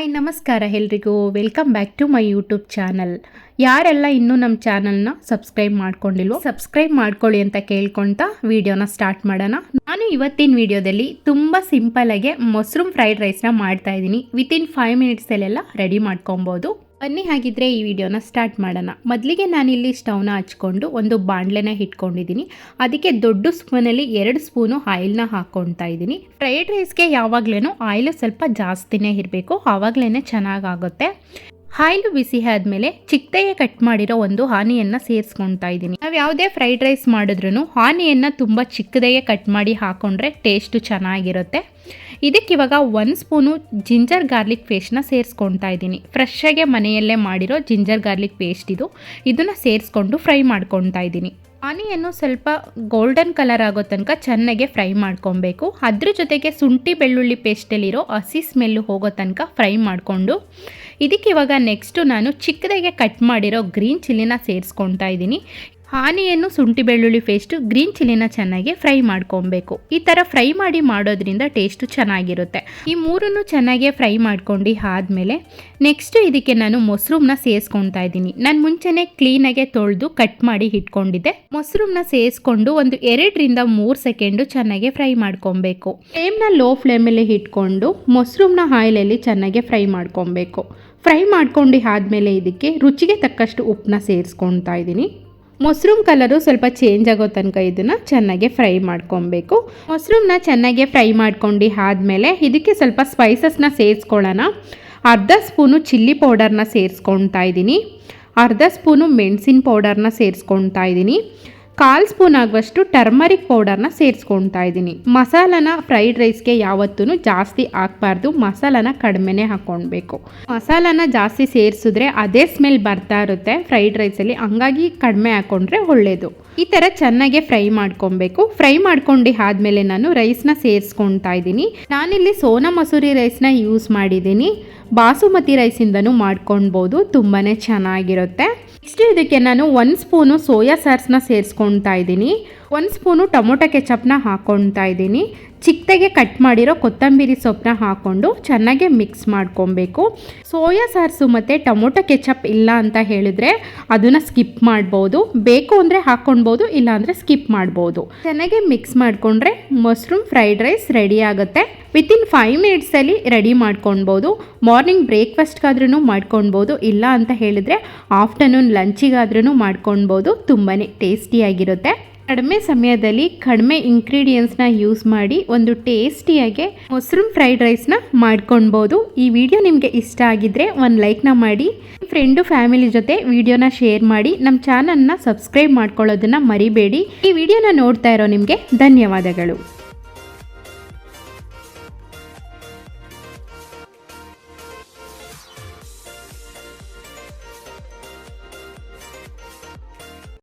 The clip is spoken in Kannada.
ಹಾಯ್, ನಮಸ್ಕಾರ ಎಲ್ರಿಗೂ. Welcome back to my YouTube channel ಯಾರೆಲ್ಲ ಇನ್ನೂ ನಮ್ಮ ಚಾನಲ್ನ ಸಬ್ಸ್ಕ್ರೈಬ್ ಮಾಡ್ಕೊಂಡಿಲ್ವೋ ಸಬ್ಸ್ಕ್ರೈಬ್ ಮಾಡ್ಕೊಳ್ಳಿ ಅಂತ ಕೇಳ್ಕೊಳ್ತಾ ವಿಡಿಯೋನ ಸ್ಟಾರ್ಟ್ ಮಾಡೋಣ. ನಾನು ಇವತ್ತಿನ ವಿಡಿಯೋದಲ್ಲಿ ತುಂಬ ಸಿಂಪಲಾಗೆ ಮಶ್ರೂಮ್ ಫ್ರೈಡ್ ರೈಸ್ನ ಮಾಡ್ತಾ ಇದ್ದೀನಿ. ವಿತಿನ್ ಫೈವ್ ಮಿನಿಟ್ಸಲ್ಲೆಲ್ಲ ರೆಡಿ ಮಾಡ್ಕೊಬೋದು. ಬನ್ನಿ ಹಾಗಿದ್ರೆ ಈ ವಿಡಿಯೋನ ಸ್ಟಾರ್ಟ್ ಮಾಡೋಣ. ಮೊದಲಿಗೆ ನಾನಿಲ್ಲಿ ಸ್ಟವ್ನ ಹಚ್ಕೊಂಡು ಒಂದು ಬಾಣಲೆನ ಇಟ್ಕೊಂಡಿದ್ದೀನಿ ಅದಕ್ಕೆ ದೊಡ್ಡ ಸ್ಪೂನಲ್ಲಿ ಎರಡು ಸ್ಪೂನು ಆಯಿಲ್ನ ಹಾಕ್ಕೊಳ್ತಾ ಇದ್ದೀನಿ. ಫ್ರೈಡ್ ರೈಸ್ಗೆ ಯಾವಾಗಲೂ ಆಯಿಲ್ ಸ್ವಲ್ಪ ಜಾಸ್ತಿನೇ ಇರಬೇಕು. ಆವಾಗಲೇ ಚೆನ್ನಾಗಾಗುತ್ತೆ. ಆಯಿಲು ಬಿಸಿ ಆದಮೇಲೆ ಚಿಕ್ಕದಾಗೆ ಕಟ್ ಮಾಡಿರೋ ಒಂದು ಹಾನಿಯನ್ನು ಸೇರಿಸ್ಕೊಳ್ತಾ ಇದ್ದೀನಿ. ನಾವು ಯಾವುದೇ ಫ್ರೈಡ್ ರೈಸ್ ಮಾಡಿದ್ರೂ ಹಾನಿಯನ್ನು ತುಂಬ ಚಿಕ್ಕದಾಗೆ ಕಟ್ ಮಾಡಿ ಹಾಕೊಂಡ್ರೆ ಟೇಸ್ಟು ಚೆನ್ನಾಗಿರುತ್ತೆ. ಇದಕ್ಕೆ ಇವಾಗ ಒಂದು ಸ್ಪೂನು ಜಿಂಜರ್ ಗಾರ್ಲಿಕ್ ಪೇಸ್ಟ್ನ ಸೇರಿಸ್ಕೊಳ್ತಾ ಇದ್ದೀನಿ. ಫ್ರೆಶ್ಶಾಗೆ ಮನೆಯಲ್ಲೇ ಮಾಡಿರೋ ಜಿಂಜರ್ ಗಾರ್ಲಿಕ್ ಪೇಸ್ಟ್ ಇದು. ಇದನ್ನು ಸೇರಿಸ್ಕೊಂಡು ಫ್ರೈ ಮಾಡ್ಕೊಳ್ತಾ ಇದ್ದೀನಿ. ಆನಿಯನ್ನು ಸ್ವಲ್ಪ ಗೋಲ್ಡನ್ ಕಲರ್ ಆಗೋ ತನಕ ಚೆನ್ನಾಗೆ ಫ್ರೈ ಮಾಡ್ಕೊಬೇಕು. ಅದ್ರ ಜೊತೆಗೆ ಶುಂಠಿ ಬೆಳ್ಳುಳ್ಳಿ ಪೇಸ್ಟಲ್ಲಿರೋ ಹಸಿ ಸ್ಮೆಲ್ಲು ಹೋಗೋ ತನಕ ಫ್ರೈ ಮಾಡಿಕೊಂಡು, ಇದಕ್ಕೆ ಇವಾಗ ನೆಕ್ಸ್ಟು ನಾನು ಚಿಕ್ಕದಾಗೆ ಕಟ್ ಮಾಡಿರೋ ಗ್ರೀನ್ ಚಿಲ್ಲಿನ ಸೇರಿಸ್ಕೊಳ್ತಾ ಇದ್ದೀನಿ. ಆನಿಯನ್ನು ಶುಂಠಿ ಬೆಳ್ಳುಳ್ಳಿ ಪೇಸ್ಟು ಗ್ರೀನ್ ಚಿಲ್ಲಿನ ಚೆನ್ನಾಗಿ ಫ್ರೈ ಮಾಡ್ಕೊಬೇಕು. ಈ ಥರ ಫ್ರೈ ಮಾಡಿ ಮಾಡೋದ್ರಿಂದ ಟೇಸ್ಟು ಚೆನ್ನಾಗಿರುತ್ತೆ. ಈ ಮೂರನ್ನು ಚೆನ್ನಾಗಿ ಫ್ರೈ ಮಾಡ್ಕೊಂಡು ಆದಮೇಲೆ ನೆಕ್ಸ್ಟ್ ಇದಕ್ಕೆ ನಾನು ಮೊಸರನ್ನ ಸೇರಿಸ್ಕೊತಾ ಇದ್ದೀನಿ. ನಾನು ಮುಂಚೆನೇ ಕ್ಲೀನಾಗೆ ತೊಳೆದು ಕಟ್ ಮಾಡಿ ಇಟ್ಕೊಂಡಿದ್ದೆ. ಮೊಸ್ರೂಮ್ನ ಸೇರಿಸ್ಕೊಂಡು ಒಂದು ಎರಡರಿಂದ ಮೂರು ಸೆಕೆಂಡು ಚೆನ್ನಾಗಿ ಫ್ರೈ ಮಾಡ್ಕೊಬೇಕು. ಫ್ಲೇಮ್ನ ಲೋ ಫ್ಲೇಮಲ್ಲಿ ಇಟ್ಕೊಂಡು ಮೊಸ್ರೂಮ್ನ ಆಯಿಲಲ್ಲಿ ಚೆನ್ನಾಗಿ ಫ್ರೈ ಮಾಡ್ಕೊಬೇಕು. ಫ್ರೈ ಮಾಡ್ಕೊಂಡು ಆದಮೇಲೆ ಇದಕ್ಕೆ ರುಚಿಗೆ ತಕ್ಕಷ್ಟು ಉಪ್ಪನ್ನ ಸೇರಿಸ್ಕೊತಾ ಇದ್ದೀನಿ. ಮೊಸರೂಮ್ ಕಲರು ಸ್ವಲ್ಪ ಚೇಂಜ್ ಆಗೋ ತನಕ ಇದನ್ನು ಚೆನ್ನಾಗಿ ಫ್ರೈ ಮಾಡ್ಕೊಬೇಕು. ಮೊಸರೂಮ್ನ ಚೆನ್ನಾಗಿ ಫ್ರೈ ಮಾಡ್ಕೊಂಡು ಆದಮೇಲೆ ಇದಕ್ಕೆ ಸ್ವಲ್ಪ ಸ್ಪೈಸಸ್ನ ಸೇರಿಸ್ಕೊಳ್ಳೋಣ. ಅರ್ಧ ಸ್ಪೂನು ಚಿಲ್ಲಿ ಪೌಡರ್ನ ಸೇರಿಸ್ಕೊಳ್ತಾ ಇದ್ದೀನಿ. ಅರ್ಧ ಸ್ಪೂನು ಮೆಣಸಿನ ಪೌಡರ್ನ ಸೇರಿಸ್ಕೊಳ್ತಾ ಇದ್ದೀನಿ. ಕಾಲು ಸ್ಪೂನ್ ಆಗುವಷ್ಟು ಟರ್ಮರಿಕ್ ಪೌಡರ್ನ ಸೇರಿಸ್ಕೊಳ್ತಾ ಇದ್ದೀನಿ. ಮಸಾಲನ ಫ್ರೈಡ್ ರೈಸ್ಗೆ ಯಾವತ್ತೂ ಜಾಸ್ತಿ ಹಾಕ್ಬಾರ್ದು. ಮಸಾಲನ ಕಡಿಮೆನೇ ಹಾಕ್ಕೊಳ್ಬೇಕು. ಮಸಾಲನ ಜಾಸ್ತಿ ಸೇರಿಸಿದ್ರೆ ಅದೇ ಸ್ಮೆಲ್ ಬರ್ತಾ ಇರುತ್ತೆ. ಫ್ರೈಡ್ ರೈಸಲ್ಲಿ ಹಂಗಾಗಿ ಕಡಿಮೆ ಹಾಕ್ಕೊಂಡ್ರೆ ಒಳ್ಳೆಯದು ಈ ಥರ ಚೆನ್ನಾಗಿ ಫ್ರೈ ಮಾಡ್ಕೊಬೇಕು ಫ್ರೈ ಮಾಡ್ಕೊಂಡು ಆದಮೇಲೆ ನಾನು ರೈಸ್ನ ಸೇರಿಸ್ಕೊಳ್ತಾ ಇದ್ದೀನಿ. ನಾನಿಲ್ಲಿ ಸೋನಾ ಮಸೂರಿ ರೈಸ್ನ ಯೂಸ್ ಮಾಡಿದ್ದೀನಿ. ಬಾಸುಮತಿ ರೈಸಿಂದನೂ ಮಾಡ್ಕೊಳ್ಬೋದು. ತುಂಬಾ ಚೆನ್ನಾಗಿರುತ್ತೆ. ನೆಕ್ಸ್ಟ್ ಇದಕ್ಕೆ ನಾನು ಒಂದು ಸ್ಪೂನು ಸೋಯಾ ಸಾಸ್ನ ಸೇರಿಸ್ಕೊಳ್ತಾ ಇದ್ದೀನಿ. ಒಂದು ಸ್ಪೂನು ಟೊಮೊಟೊ ಕೆಚಪ್ನ ಹಾಕ್ಕೊಳ್ತಾ ಇದ್ದೀನಿ. ಚಿಕ್ಕದಾಗೆ ಕಟ್ ಮಾಡಿರೋ ಕೊತ್ತಂಬರಿ ಸೊಪ್ಪನ್ನ ಹಾಕ್ಕೊಂಡು ಚೆನ್ನಾಗಿ ಮಿಕ್ಸ್ ಮಾಡ್ಕೊಬೇಕು ಸೋಯಾ ಸಾರ್ಸು ಮತ್ತು ಟೊಮೊಟೊ ಕೆಚಪ್ ಇಲ್ಲ ಅಂತ ಹೇಳಿದ್ರೆ ಅದನ್ನು ಸ್ಕಿಪ್ ಮಾಡ್ಬೋದು. ಬೇಕು ಅಂದರೆ ಹಾಕ್ಕೊಳ್ಬೋದು ಇಲ್ಲಾಂದರೆ ಸ್ಕಿಪ್ ಮಾಡ್ಬೋದು. ಚೆನ್ನಾಗಿ ಮಿಕ್ಸ್ ಮಾಡಿಕೊಂಡ್ರೆ ಮಶ್ರೂಮ್ ಫ್ರೈಡ್ ರೈಸ್ ರೆಡಿ ಆಗುತ್ತೆ. ವಿತಿನ್ ಫೈವ್ ಮಿನಿಟ್ಸಲ್ಲಿ ರೆಡಿ ಮಾಡ್ಕೊಳ್ಬೋದು ಮಾರ್ನಿಂಗ್ ಬ್ರೇಕ್ಫಾಸ್ಟ್ಗಾದ್ರೂ ಮಾಡ್ಕೊಳ್ಬೋದು ಇಲ್ಲ ಅಂತ ಹೇಳಿದ್ರೆ ಆಫ್ಟರ್ನೂನ್ ಲಂಚಿಗಾದ್ರೂ ಮಾಡ್ಕೊಳ್ಬೋದು ತುಂಬಾ ಟೇಸ್ಟಿಯಾಗಿರುತ್ತೆ ಕಡಿಮೆ ಸಮಯದಲ್ಲಿ ಕಡಿಮೆ ಇಂಗ್ರೀಡಿಯೆಂಟ್ಸ್ನ ಯೂಸ್ ಮಾಡಿ ಒಂದು ಟೇಸ್ಟಿಯಾಗಿ ಮಶ್ರೂಮ್ ಫ್ರೈಡ್ ರೈಸ್ನ ಮಾಡ್ಕೊಳ್ಬೋದು ಈ ವಿಡಿಯೋ ನಿಮಗೆ ಇಷ್ಟ ಆಗಿದ್ದರೆ ಒಂದು ಲೈಕ್ನ ಮಾಡಿ. ಫ್ರೆಂಡು ಫ್ಯಾಮಿಲಿ ಜೊತೆ ವಿಡಿಯೋನ ಶೇರ್ ಮಾಡಿ. ನಮ್ಮ ಚಾನಲ್ನ ಸಬ್ಸ್ಕ್ರೈಬ್ ಮಾಡ್ಕೊಳ್ಳೋದನ್ನು ಮರಿಬೇಡಿ. ಈ ವಿಡಿಯೋನ ನೋಡ್ತಾ ಇರೋ ನಿಮಗೆ ಧನ್ಯವಾದಗಳು.